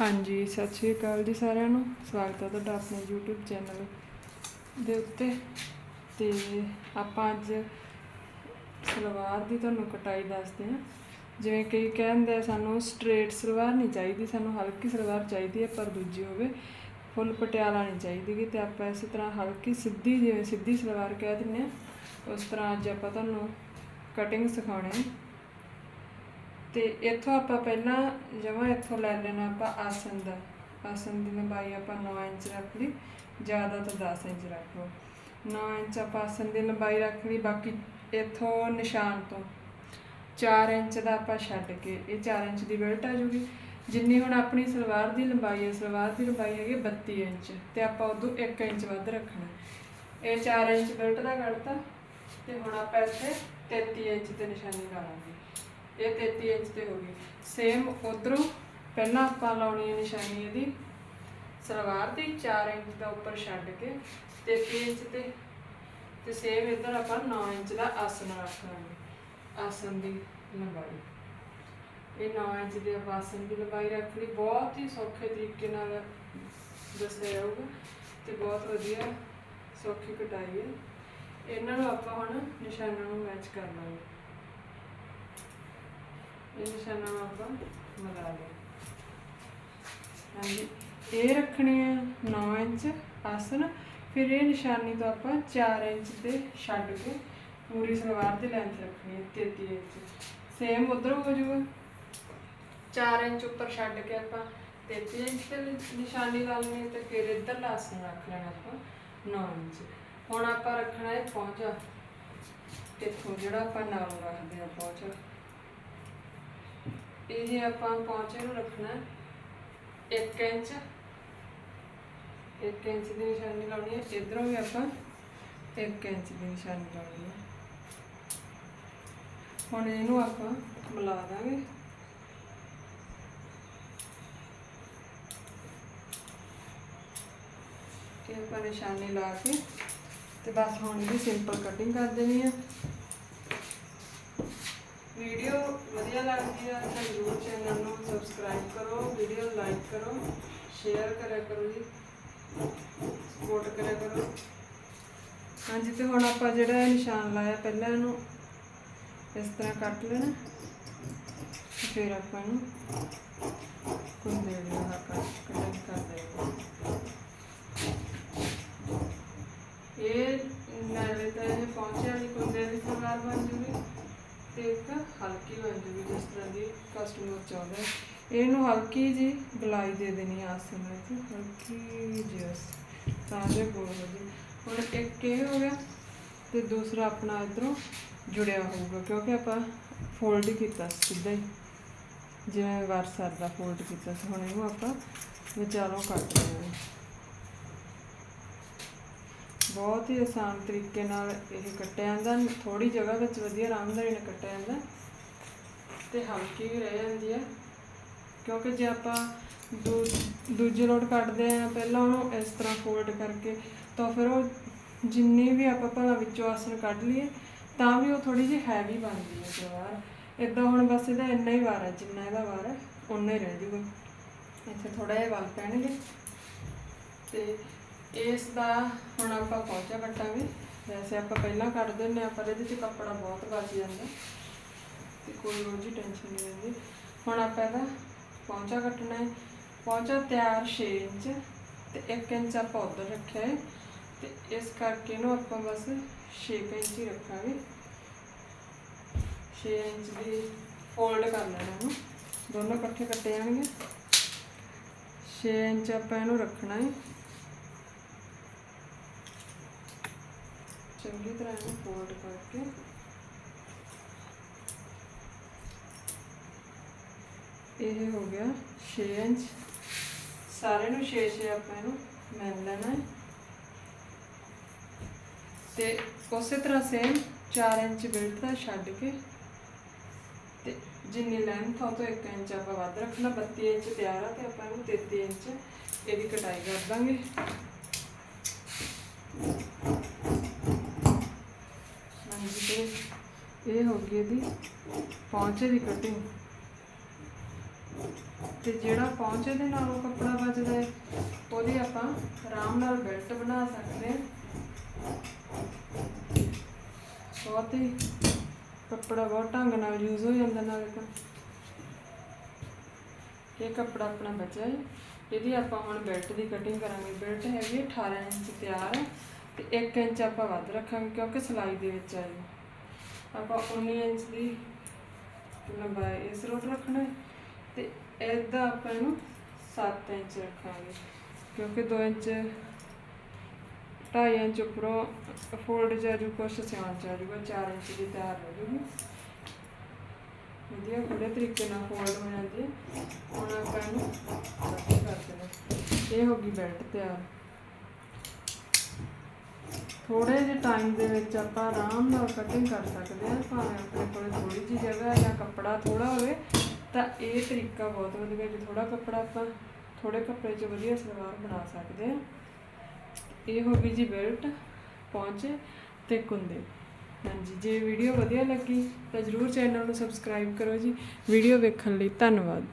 ਹਾਂਜੀ, ਸਤਿ ਸ਼੍ਰੀ ਅਕਾਲ ਜੀ ਸਾਰਿਆਂ ਨੂੰ। ਸਵਾਗਤ ਹੈ ਤੁਹਾਡਾ ਆਪਣੇ YouTube ਚੈਨਲ ਦੇ ਉੱਤੇ। ਤੇ ਆਪਾਂ ਅੱਜ ਸਲਵਾਰ ਦੀ ਤੁਹਾਨੂੰ ਕਟਾਈ ਦੱਸਦੇ ਹਾਂ। ਜਿਵੇਂ ਕਈ ਕਹਿੰਦੇ ਆ, ਸਾਨੂੰ ਸਟ੍ਰੇਟ ਸਲਵਾਰ ਨਹੀਂ ਚਾਹੀਦੀ, ਸਾਨੂੰ ਹਲਕੀ ਸਲਵਾਰ ਚਾਹੀਦੀ ਹੈ, ਪਰ ਦੂਜੀ ਹੋਵੇ, ਫੁੱਲ ਪਟਿਆਲਾ ਨਹੀਂ ਚਾਹੀਦੀ ਗੀ। ਤੇ ਆਪਾਂ ਇਸੇ ਤਰ੍ਹਾਂ ਹਲਕੀ ਸਿੱਧੀ, ਜਿਵੇਂ ਸਿੱਧੀ ਸਲਵਾਰ ਕਹਿ ਦਿੰਦੇ ਆ ਉਸ ਤਰ੍ਹਾਂ ਅੱਜ ਆਪਾਂ ਤੁਹਾਨੂੰ ਕਟਿੰਗ ਸਿਖਾਉਣੀ ਹੈ ਤੇ ਇੱਥੋਂ ਆਪਾਂ ਪਹਿਲਾਂ ਜਮਾਂ ਇੱਥੋਂ ਲੈ ਲੈਣਾ ਆਪਾਂ ਆਸਨ ਦਾ। ਆਸਨ ਦੀ ਲੰਬਾਈ ਆਪਾਂ 9 ਇੰਚ ਰੱਖ ਲਈ, ਜ਼ਿਆਦਾ ਤਾਂ 10 ਇੰਚ ਰੱਖ ਲਓ। 9 ਇੰਚ ਆਪਾਂ ਆਸਨ ਦੀ ਲੰਬਾਈ ਰੱਖ ਲਈ, ਬਾਕੀ ਇੱਥੋਂ ਨਿਸ਼ਾਨ ਤੋਂ। 4 ਇੰਚ ਦਾ ਆਪਾਂ ਛੱਡ ਕੇ, ਇਹ 4 ਇੰਚ ਦੀ ਬੈਲਟ ਆ ਜੂਗੀ। ਜਿੰਨੀ ਹੁਣ ਆਪਣੀ ਸਲਵਾਰ ਦੀ ਲੰਬਾਈ ਹੈ, ਸਲਵਾਰ ਦੀ ਲੰਬਾਈ ਹੈਗੀ 32 ਇੰਚ ਤੇ ਆਪਾਂ ਉਦੋਂ 1 ਇੰਚ ਵੱਧ ਰੱਖਣਾ। ਇਹ 4 ਇੰਚ ਬੈਲਟ ਦਾ ਕੱਢਤਾ ਤੇ ਹੁਣ ਆਪਾਂ ਇੱਥੇ 33 ਇੰਚ ਤੇ ਨਿਸ਼ਾਨੀ ਲਾਵਾਂਗੇ ਇਹ 33 ਇੰਚ ਤੇ ਹੋ ਗਈ। ਸੇਮ ਉਧਰੋਂ ਪਹਿਲਾਂ ਆਪਾਂ ਲਾਉਣੀ ਹੈ ਨਿਸ਼ਾਨੀ ਇਹਦੀ। ਸਲਵਾਰ ਦੀ 4 ਇੰਚ ਦਾ ਉੱਪਰ ਛੱਡ ਕੇ 33 ਇੰਚ ਤੇ। ਤੇ ਸੇਮ ਇੱਧਰ ਆਪਾਂ 9 ਇੰਚ ਦਾ ਆਸਨ ਰੱਖਾਂਗੇ। ਆਸਨ ਦੀ ਲੰਬਾਈ। ਇਹ 9 ਇੰਚ ਦੇ ਆਪਾਂ ਆਸਨ ਦੀ ਲੰਬਾਈ ਰੱਖਣੀ ਬਹੁਤ ਹੀ ਸੌਖੇ ਤਰੀਕੇ ਨਾਲ ਦੱਸਿਆ ਜਾਊਗਾ ਤੇ ਬਹੁਤ ਵਧੀਆ ਸੌਖੀ ਕਟਾਈ ਹੈ। ਇਹਨਾਂ ਨੂੰ ਆਪਾਂ ਹੁਣ ਨਿਸ਼ਾਨਾਂ ਨੂੰ ਮੈਚ ਕਰ ਲਾਂਗੇ। ਇਹ ਨਿਸ਼ਾਨਾ ਆਪਾਂ ਮਿਲਾ ਲਿਆ ਹਾਂਜੀ, ਇਹ ਰੱਖਣੀ ਹੈ 9 ਇੰਚ ਆਸਨ। ਫਿਰ ਇਹ ਨਿਸ਼ਾਨੀ ਤੋਂ ਆਪਾਂ 4 ਇੰਚ ਤੇ ਛੱਡ ਕੇ ਪੂਰੀ ਸਲਵਾਰ ਦੀ ਲੈਂਥ ਰੱਖਣੀ ਹੈ 33 ਇੰਚ। ਸੇਮ ਉਧਰ ਹੋ ਜਾਊਗਾ। 4 ਇੰਚ ਉੱਪਰ ਛੱਡ ਕੇ ਆਪਾਂ 33 ਇੰਚ ਤੇ ਨਿਸ਼ਾਨੀ ਲਾ ਲੈਣੀ ਹੈ ਤੇ ਫਿਰ ਇੱਧਰ ਆਸਨ ਰੱਖ ਲੈਣਾ ਆਪਾਂ 9 ਇੰਚ। ਹੁਣ ਆਪਾਂ ਰੱਖਣਾ ਹੈ ਪਹੁੰਚਾ। ਇੱਥੋਂ ਜਿਹੜਾ ਆਪਾਂ ਨਾਲ ਰੱਖਦੇ ਆ ਪਹੁੰਚਾ। ਇਹ ਆਪਾਂ ਪਹੁੰਚੇ ਨੂੰ ਰੱਖਣਾ 1 ਇੰਚ। 1 ਇੰਚ ਦੀ ਨਿਸ਼ਾਨੀ ਲਾਉਣੀ ਹੈ। ਇਧਰੋਂ ਵੀ ਆਪਾਂ 1 ਇੰਚ ਦੀ ਨਿਸ਼ਾਨੀ ਲਾਉਣੀ ਹੈ। ਹੁਣ ਇਹਨੂੰ ਆਪਾਂ ਮਿਲਾ ਦਾਂਗੇ। ਇਹ ਆਪਾਂ ਨਿਸ਼ਾਨੀ ਲਾ ਕੇ ਤੇ ਬਸ ਹੁਣ ਇਹਦੀ ਸਿੰਪਲ ਕਟਿੰਗ ਕਰ ਦੇਣੀ ਹੈ। ਵੀਡੀਓ ਵਧੀਆ ਲੱਗਦੀ ਹੈ ਤਾਂ ਜ਼ਰੂਰ ਚੈਨਲ ਨੂੰ ਸਬਸਕ੍ਰਾਈਬ ਕਰੋ, ਵੀਡੀਓ ਲਾਈਕ ਕਰੋ, ਸ਼ੇਅਰ ਕਰਿਆ ਕਰੋ ਜੀ, ਸਪੋਰਟ ਕਰਿਆ ਕਰੋ। ਹਾਂਜੀ, ਤੇ ਹੁਣ ਆਪਾਂ ਜਿਹੜਾ ਨਿਸ਼ਾਨ ਲਾਇਆ ਪਹਿਲਾਂ ਇਹਨੂੰ ਇਸ ਤਰ੍ਹਾਂ ਕੱਟ ਲੈਣਾ, ਫਿਰ ਆਪਾਂ ਨੂੰ ਕੁੰਡੇ ਦੇ ਕੱਟ ਕਰ ਦੇਣਾ ਇਹ ਨਾਲੇ ਤਾਂ ਇਹ ਪਹੁੰਚਿਆ ਨਹੀਂ ਕੁੰਡੇ ਦੀ ਸਲਵਾਰ ਬਣ ਜੂਗੀ, ਤੇ ਇੱਕ ਹਲਕੀ ਬਣ ਜੂਗੀ ਜਿਸ ਤਰ੍ਹਾਂ ਦੀ ਕਸਟਮਰ ਚਾਹੁੰਦਾ ਇਹਨੂੰ ਹਲਕੀ ਜੀ ਗਲਾਈ ਦੇ ਦੇਣੀ ਆ ਆਸਨ ਹਲਕੀ ਜਿਹੀ ਬਸ, ਤਾਂ ਜੋ ਗੋਲ ਹੋ ਜੇ। ਹੁਣ ਇੱਕ ਇਹ ਹੋ ਗਿਆ ਤੇ ਦੂਸਰਾ ਆਪਣਾ ਇਧਰੋਂ ਜੁੜਿਆ ਹੋਊਗਾ, ਕਿਉਂਕਿ ਆਪਾਂ ਫੋਲਡ ਹੀ ਕੀਤਾ ਸੀ ਸਿੱਧਾ ਹੀ। ਜਿਵੇਂ ਵਰਸਰ ਦਾ ਫੋਲਡ ਕੀਤਾ ਸੀ, ਹੁਣ ਇਹਨੂੰ ਆਪਾਂ ਵਿਚਾਰੋਂ ਕੱਟ ਲੈਣਾ ਬਹੁਤ ਹੀ ਆਸਾਨ ਤਰੀਕੇ ਨਾਲ ਇਹ ਕੱਟਿਆ ਜਾਂਦਾ ਥੋੜੀ ਜਗ੍ਹਾ ਵਿੱਚ ਵਧੀਆ ਆਰਾਮਦਾਰੀ ਨਾਲ ਕੱਟਿਆ ਜਾਂਦਾ। ਤੇ ਹਲਕੀ ਵੀ ਰਹਿ ਜਾਂਦੀ ਹੈ। ਕਿਉਂਕਿ ਜੇ ਆਪਾਂ ਦੂ, ਦੂਜੀ ਲੋਟ ਕੱਢਦੇ ਆ ਪਹਿਲਾਂ ਉਹਨੂੰ ਇਸ ਤਰ੍ਹਾਂ ਫੋਲਡ ਕਰਕੇ ਤਾਂ ਫਿਰ ਉਹ ਜਿੰਨੀ ਵੀ ਆਪਾਂ ਭਲਾ ਵਿੱਚੋਂ ਆਸਣ ਕੱਢ ਲਈਏ, ਤਾਂ ਵੀ ਉਹ ਥੋੜੀ ਜਿਹੀ ਹੈਵੀ ਬਣਦੀ ਹੈ ਸਲਵਾਰ ਇਦਾਂ ਹੁਣ ਬਸ ਇਹਦਾ ਇੰਨਾ ਹੀ ਵਾਰ ਹੈ, ਜਿੰਨਾ ਇਹਦਾ ਵਾਰ ਹੈ ਉਨਾ ਹੀ ਰਹਿ ਜੂਗਾ। ਇੱਥੇ ਥੋੜਾ ਜਿਹਾ ਵਲ ਪੈਣਗੇ। ਤੇ ਇਸ ਦਾ ਹੁਣ ਆਪਾਂ ਪਹੁੰਚਾ ਕੱਟਾਂਗੇ। ਵੈਸੇ ਆਪਾਂ ਪਹਿਲਾਂ ਕੱਟ ਦਿੰਦੇ ਆ ਪਰ ਇਹਦੇ 'ਚ ਕੱਪੜਾ ਬਹੁਤ ਬਚ ਜਾਂਦਾ। ਤੇ ਕੋਈ ਉਹ ਜੀ ਟੈਨਸ਼ਨ ਨਹੀਂ ਰਹਿੰਦੀ। ਹੁਣ ਆਪਾਂ ਇਹਦਾ ਪੌਂਚਾ ਕੱਟਣਾ ਹੈ। ਪੌਂਚਾ ਤਿਆਰ 6 ਇੰਚ ਤੇ 1 ਇੰਚ ਆਪਾਂ ਉੱਧਰ ਰੱਖਿਆ ਹੈ। ਤੇ ਇਸ ਕਰਕੇ ਇਹਨੂੰ ਆਪਾਂ ਬਸ 6 ਇੰਚ ਹੀ ਰੱਖਾਂਗੇ। 6 ਇੰਚ ਦੀ ਫੋਲਡ ਕਰ ਲੈਣਾ ਇਹਨੂੰ। ਦੋਨੋਂ ਇਕੱਠੇ ਕੱਟੇ ਜਾਣਗੇ। 6 ਇੰਚ ਆਪਾਂ ਇਹਨੂੰ ਰੱਖਣਾ ਹੈ। ਚੰਗੀ ਤਰ੍ਹਾਂ ਇਹਨੂੰ ਫੋਲਡ ਕਰਕੇ ਇਹ ਹੋ ਗਿਆ 6 ਇੰਚ। ਸਾਰੇ ਨੂੰ 6 6 ਆਪਾਂ ਇਹਨੂੰ ਮਿਲ ਲੈਣਾ ਹੈ। ਤੇ ਉਸੇ ਤਰ੍ਹਾਂ ਸੇਮ 4 ਇੰਚ ਬਿਲਟ ਦਾ ਛੱਡ ਕੇ ਤੇ ਜਿੰਨੀ ਲੈਂਥ ਆ ਉਹ ਤੋਂ 1 ਇੰਚ ਆਪਾਂ ਵੱਧ ਰੱਖਣਾ। 32 ਇੰਚ ਤਿਆਰ ਆ ਤੇ ਆਪਾਂ ਇਹਨੂੰ 33 ਇੰਚ ਇਹਦੀ ਕਟਾਈ ਕਰ ਦਾਂਗੇ। ਹਾਂਜੀ, ਤੇ ਇਹ ਹੋ ਗਈ ਇਹਦੀ ਪਹੁੰਚੇ ਦੀ ਕਟਿੰਗ ਤੇ ਜਿਹੜਾ ਪਹੁੰਚੇ ਦੇ ਨਾਲ ਉਹ ਕੱਪੜਾ ਬਚਦਾ ਹੈ, ਉਹਦੀ ਆਪਾਂ ਆਰਾਮ ਨਾਲ ਬੈਲਟ ਬਣਾ ਸਕਦੇ ਹਾਂ। ਬਹੁਤ ਹੀ ਕੱਪੜਾ ਬਹੁਤ ਢੰਗ ਨਾਲ ਯੂਜ਼ ਹੋ ਜਾਂਦਾ ਨਾਲ ਤਾਂ। ਇਹ ਕੱਪੜਾ ਆਪਣਾ ਬਚਿਆ ਹੈ। ਇਹਦੀ ਆਪਾਂ ਹੁਣ ਬੈਲਟ ਦੀ ਕਟਿੰਗ ਕਰਾਂਗੇ। ਬੈਲਟ ਹੈਗੀ ਹੈ 18 ਇੰਚ ਤਿਆਰ ਹੈ ਤੇ 1 ਇੰਚ ਆਪਾਂ ਵੱਧ ਰੱਖਾਂਗੇ ਕਿਉਂਕਿ ਸਿਲਾਈ ਦੇ ਵਿੱਚ ਆਈ। ਆਪਾਂ 19 ਇੰਚ ਦੀ ਲੰਬਾਈ ਇਸ ਰੋਟ ਰੱਖਣਾ ਹੈ। ਤੇ ਇਹਦਾ ਆਪਾਂ ਇਹਨੂੰ 7 ਇੰਚ ਰੱਖਾਂਗੇ, ਕਿਉਂਕਿ 2 ਇੰਚ 2.5 ਇੰਚ ਉੱਪਰੋਂ ਫੋਲਡ ਜਾ ਜੂ ਕੁਛ ਸਿਆਣ ਚ ਆ ਜੂਗਾ 4 ਇੰਚ ਦੀ ਤਿਆਰ ਹੋ ਜੂਗੀ। ਵਧੀਆ ਖੁੱਲੇ ਤਰੀਕੇ ਨਾਲ ਫੋਲਡ ਹੋ ਜਾਂਦੀ ਹੈ। ਹੁਣ ਆਪਾਂ ਇਹਨੂੰ ਕੱਟ ਕਰ ਦੇਣਾ। ਇਹ ਹੋ ਗਈ ਬੈਲਟ ਤਿਆਰ। ਥੋੜੇ ਜਿਹੇ ਟਾਈਮ ਦੇ ਵਿੱਚ ਆਪਾਂ ਆਰਾਮ ਨਾਲ ਕਟਿੰਗ ਕਰ ਸਕਦੇ ਹਾਂ, ਭਾਵੇਂ ਆਪਣੇ ਕੋਲ ਥੋੜੀ ਜਿਹੀ ਜਗ੍ਹਾ ਜਾਂ ਕੱਪੜਾ ਥੋੜਾ ਹੋਵੇ ਤਾਂ ਇਹ ਤਰੀਕਾ ਬਹੁਤ ਵਧੀਆ ਜੇ ਥੋੜਾ ਕੱਪੜਾ ਆਪਾਂ ਥੋੜੇ ਕੱਪੜੇ 'ਚ ਵਧੀਆ ਸਲਵਾਰ ਬਣਾ ਸਕਦੇ ਹਾਂ। ਇਹ ਹੋ ਗਈ ਜੀ ਬੈਲਟ ਪਹੁੰਚੇ ਤੇ ਕੁੰਦੇ। ਹਾਂਜੀ, ਜੇ ਵੀਡੀਓ ਵਧੀਆ ਲੱਗੀ ਤਾਂ ਜਰੂਰ ਚੈਨਲ ਨੂੰ ਸਬਸਕ੍ਰਾਈਬ ਕਰੋ ਜੀ। ਵੀਡੀਓ ਵੇਖਣ ਲਈ ਧੰਨਵਾਦ।